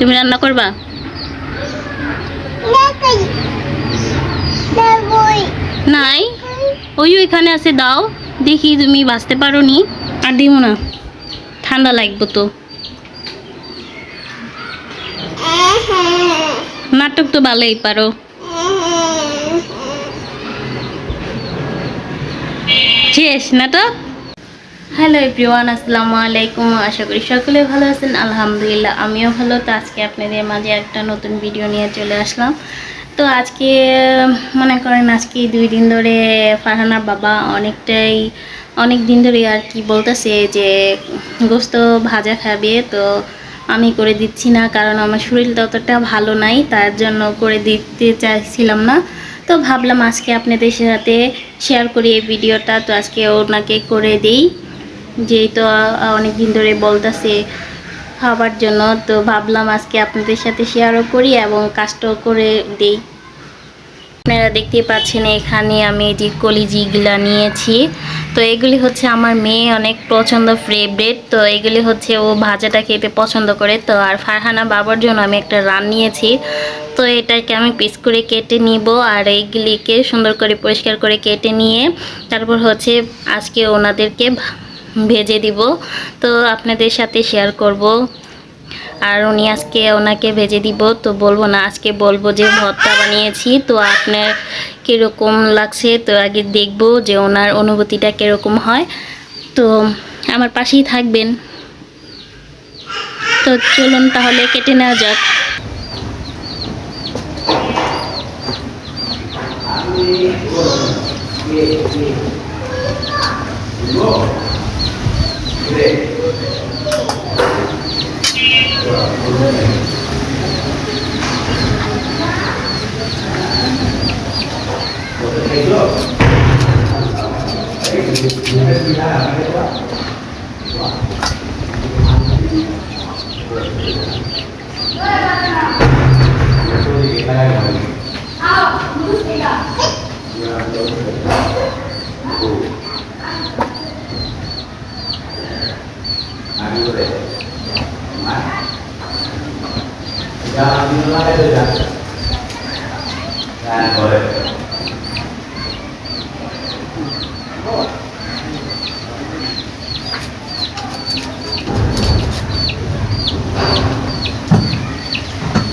তুমি রান্না করবা? নাই। ওই ওইখানে আছে দাও। দেখি তুমি বাঁচতে পারো নি আর দিব না। ঠান্ডা লাগবো তো। নাটক তো ভালোই পারো। শেষ নাটক? হ্যালো এভরিওয়ান, আসসালামু আলাইকুম। আশা করি সকলে ভালো আছেন। আলহামদুলিল্লাহ, আমিও ভালো। তো আজকে আপনাদের মাঝে একটা নতুন ভিডিও নিয়ে চলে আসলাম। তো আজকে, মনে করেন আজকে দুই দিন ধরে ফারহানার বাবা অনেকটাই অনেক দিন ধরে আর কি বলতেছে যে, গোস্ত ভাজা খাবে, তো আমি করে দিচ্ছি না, কারণ আমার শরীরটা অতটা ভালো নাই, তার জন্য করে দিতে চাইছিলাম না। তো ভাবলাম আজকে আপনাদের সাথে শেয়ার করি এই ভিডিওটা তো আজকে ওনাকে করে দিই। যেহেতু অনেক দিন ধরে বলতেছে খাবার জন্য, তো ভাবলাম আজকে আপনাদের সাথে শেয়ারও করি এবং কাজটাও করে দিই। আপনারা দেখতেই পাচ্ছেন, এখানে আমি যে কলিজিগুলা নিয়েছি। তো এগুলি হচ্ছে আমার মেয়ে, অনেক পছন্দ ফেভারেট তো এগুলি হচ্ছে ও ভাজাটা খেতে পছন্দ করে। তো আর ফারহানা বাবার জন্য আমি একটা রান নিয়েছি। তো এটাকে আমি পিস করে কেটে নিব আর এইগুলিকে সুন্দর করে পরিষ্কার করে কেটে নিয়ে, তারপর হচ্ছে আজকে ওনাদেরকে ভেজে দিব। তো আপনাদের সাথে শেয়ার করব। আর উনি আজকে ওনাকে ভেজে দিব, তো বলব না, আজকে বলব যে ভর্তা বানিয়েছি, তো আপনার কীরকম লাগছে? তো আগে দেখব যে ওনার অনুভূতিটা কীরকম হয়। তো আমার পাশেই থাকবেন। তো চলুন তাহলে কেটে নেওয়া যাক। today. Hey, look. Hey, you messed me up. Guess what? Out, move, take up. Yeah, I'm going to. boleh Jangan bilang itu ya Jangan boleh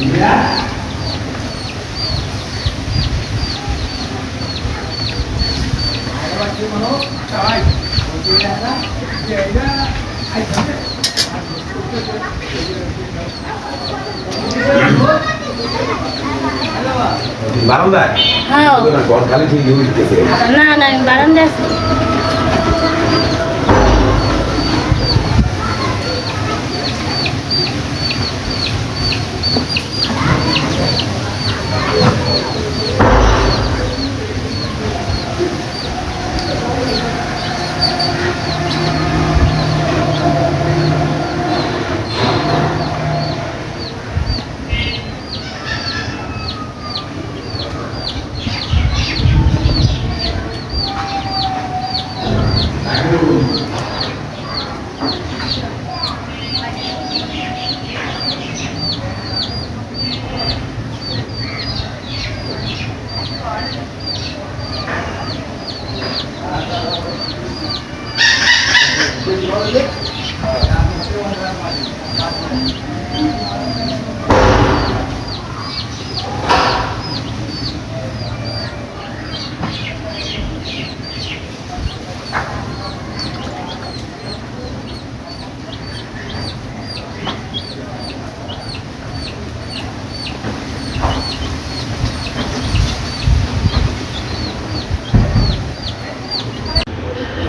Yeah. Hãy subscribe cho kênh Ghiền Mì Gõ Để không bỏ lỡ những video hấp dẫn বারান্দায়? হ্যাঁ। ঘর খালি ঠিক না না বারান্দায় আছি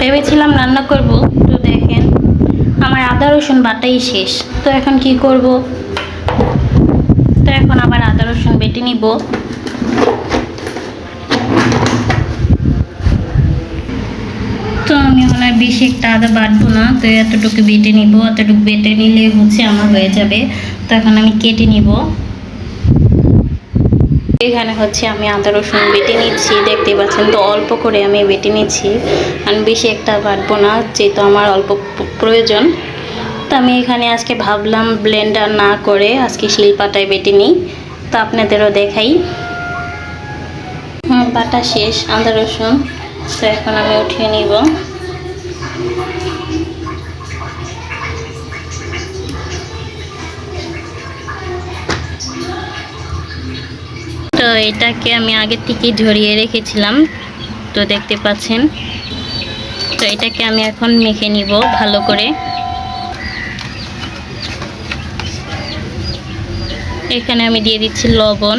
ভেবেছিলাম রান্না করব, তো দেখেন আমার আদা রসুন বাটাই শেষ। তো এখন কি করব? তো এখন আবার আদা রসুন বেটে নিব। তো আমি মনে হয় বেশি একটা আদা বাটবো না, তো এতটুকু বেটে নিব, এতটুকু বেটে নিলে হচ্ছে আমার হয়ে যাবে। তো এখন আমি কেটে নিব। এখানে হচ্ছে আমি আদা, রসুন বেটে নিচ্ছি। দেখতে পাচ্ছেন তো, অল্প করে আমি বেটে নিচ্ছি। আমি বেশি একটা বাটবো না, যেহেতু আমার অল্প প্রয়োজন। তো আমি এখানে আজকে ভাবলাম ব্লেন্ডার না করে আজকে শিলপাটায় বেটে নিই। তো আপনাদেরও দেখাই। বাটা শেষ, আদা, রসুন। তো এখন আমি উঠিয়ে নিব। তো এটাকে আমি আগের থেকে ঝরিয়ে রেখেছিলাম, তো দেখতে পাচ্ছেন। তো এটাকে আমি এখন মেখে নিব ভালো করে। এখানে আমি দিয়ে দিচ্ছি লবণ।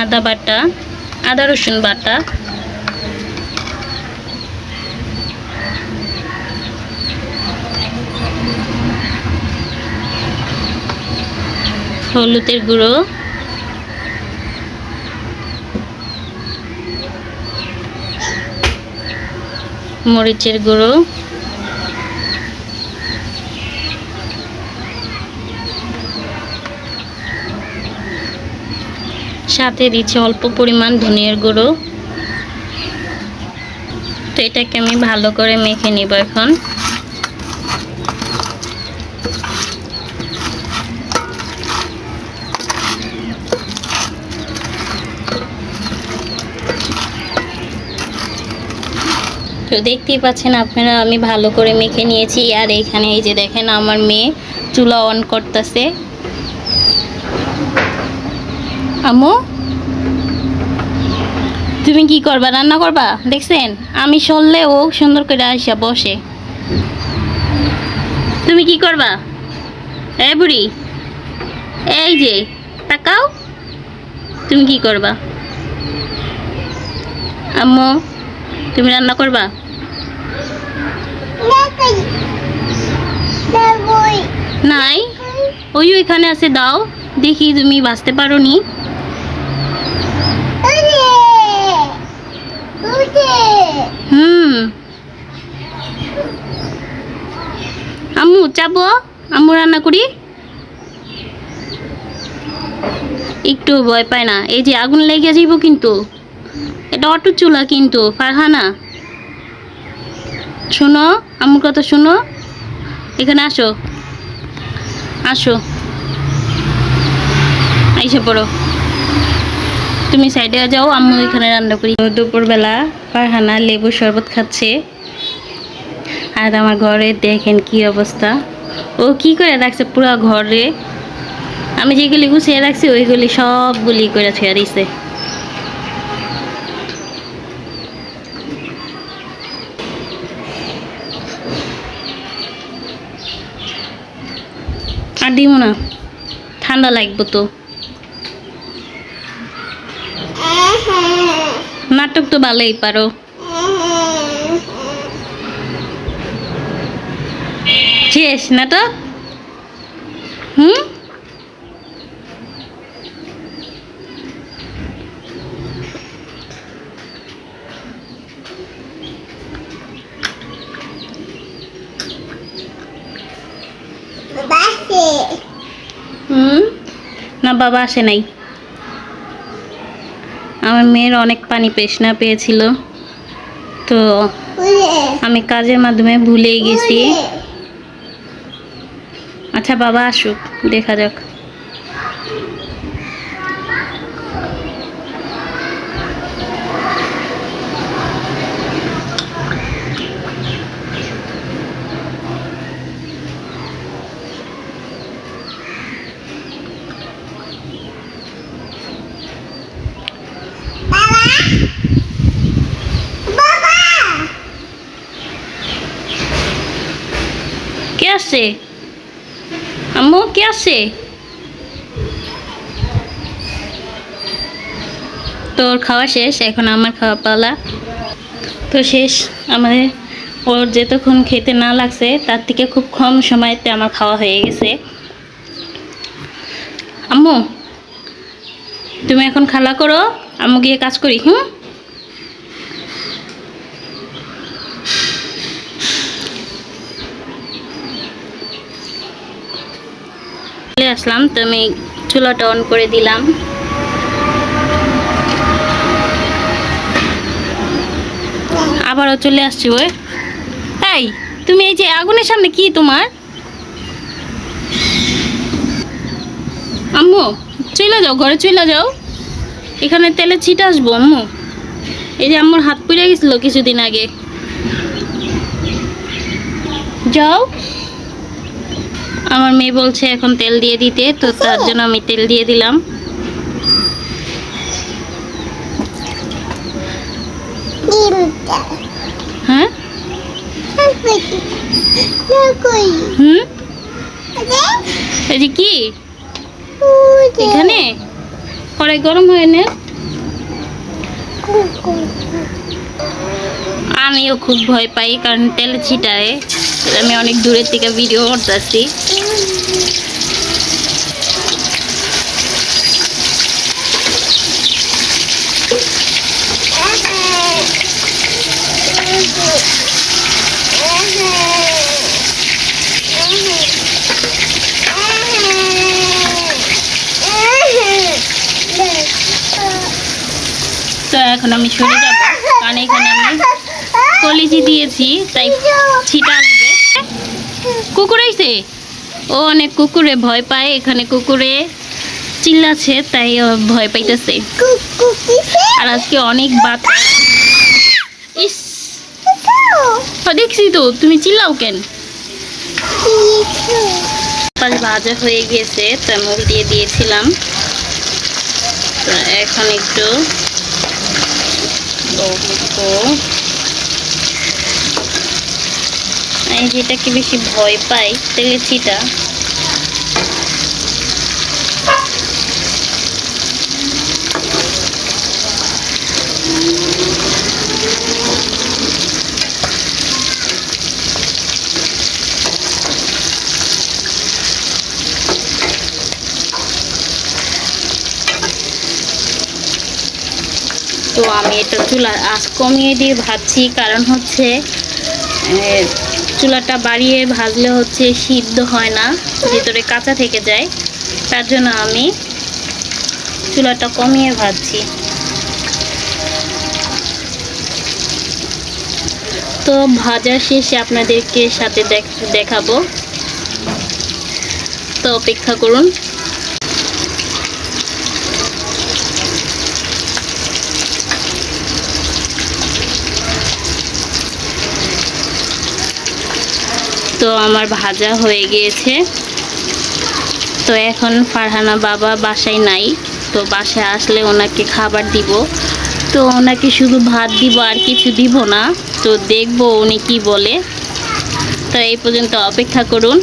আদা বাটা। আদা রসুন বাটা। হলুদের গুঁড়ো। মরিচের গুঁড়ো। সাথে দিচ্ছি অল্প পরিমাণ ধনিয়ার গুঁড়ো। তো এটাকে আমি ভালো করে মেখে নিব এখন। তো দেখতেই পাচ্ছেন আপনারা, আমি ভালো করে মেখে নিয়েছি। আর এখানে এই যে দেখেন আমার মেয়ে চুলা অন করতেছে। আম্মু? তুমি কি করবা? রান্না করবা? দেখছেন? আমি সরলে ও সুন্দর করে আসা বসে। তুমি কি করবা? এ বুড়ি এই যে তাকাও। তুমি কি করবা? আম্মু তুমি রান্না করবা? নাই। ওই ওইখানে আছে দাও। দেখি তুমি বাঁচতে পারো নি হুম। আম্মু চাবো আম্মু রান্না করি। একটু ভয় পায় না। এই যে আগুন লেগে যাইব কিন্তু। এটা অটো চুলা কিন্তু, ফারহানা। শোনো, আম্মুর কথা শোনো। এখানে আসো। আসো। আইসে পড়ো। তুমি সাইডে যাও আমি ওইখানে রান্না করি। দুপুরবেলা ফারহানা লেবু শরবত খাচ্ছে। আর আমার ঘরে দেখেন কি অবস্থা। ও কি করে রাখছে পুরো ঘরে? আমি যেগুলি গুছিয়ে রাখছি, ওইগুলি সবগুলি করে ছেড়ে দিছে। আর দিব না, ঠান্ডা লাগবে তো। নাটক তো ভালোই পারো। শেষ নাটক? হুম? হুম? না বাবা আসে নাই। আমার মেয়ের অনেক পানি পেশনা পেয়েছিল। তো আমি কাজের মাধ্যমে ভুলেই গেছি। আচ্ছা বাবা আসুক, দেখা যাক। কে আসছে আম্মু, কে আসছে তোর খাওয়া শেষ, এখন আমার খাওয়া পালা। তো শেষ, আমাদের ওর যতক্ষণ খেতে না লাগছে, তার থেকে খুব কম সময়তে আমার খাওয়া হয়ে গেছে। আম্মু, তুমি এখন খালা করো, আম্মু গিয়ে কাজ করি, হুম? আসলাম, তো আমি চুলাটা অন করে দিলাম। আবারও চলে আসছি, ওই। তাই তুমি এই যে আগুনের সামনে কি তোমার? আম্মু, চলে যাও, ঘরে চলে যাও। এখানে তেলে ছিট আসব, আম্মু। এই যে আম্মুর হাত পুড়ে গেছিল কিছুদিন আগে। যাও। আমার মেয়ে বলছে এখন তেল দিয়ে দিতে, তো তার জন্য আমি তেল দিয়ে দিলাম। হ্যাঁ? এখানে? কড়াই গরম হয়ে নে। আমিও খুব ভয় পাই, কারণ তেল ছিটায়। আমি অনেক দূরের থেকে ভিডিও করতেছি। তো এখন আমি সরে যাব। কারণ এখানে কলিজি দিয়েছি, তাই ছিটা আসবে। কুকুর আইছে? ও অনেক কুকুরে ভয় পায়, এখানে কুকুরে চিল্লাছে তাই ভয় পাইতেছে। আর আজকে অনেক ইস! দেখছি তো, তুমি চিল্লাও কেন? পাঁচ ভাজা হয়ে গিয়েছে তো আমি দিয়ে দিয়েছিলাম। এখন একটু লবঙ্গ আমি যেটাকে বেশি ভয় পাই তেলের চিটা তো আমি এটা চুলা আঁচ কমিয়ে দিয়ে ভাবছি কারণ হচ্ছে চুলাটা বাড়িয়ে ভাজলে হচ্ছে সিদ্ধ হয় না, ভিতরে কাঁচা থেকে যায়। তার জন্য আমি চুলাটা কমিয়ে ভাজছি। তো ভাজা শেষে আপনাদেরকে সাথে দেখ- দেখাবো। তো অপেক্ষা করুন। তো আমার ভাজা হয়ে গিয়েছে। তো এখন ফারহানা বাবা বাসায় নাই। তো বাসায় আসলে ওনাকে খাবার দিব। তো ওনাকে শুধু ভাত দিব আর কিছু দিব না। তো দেখব উনি কি বলে। তো এই পর্যন্ত অপেক্ষা করুন।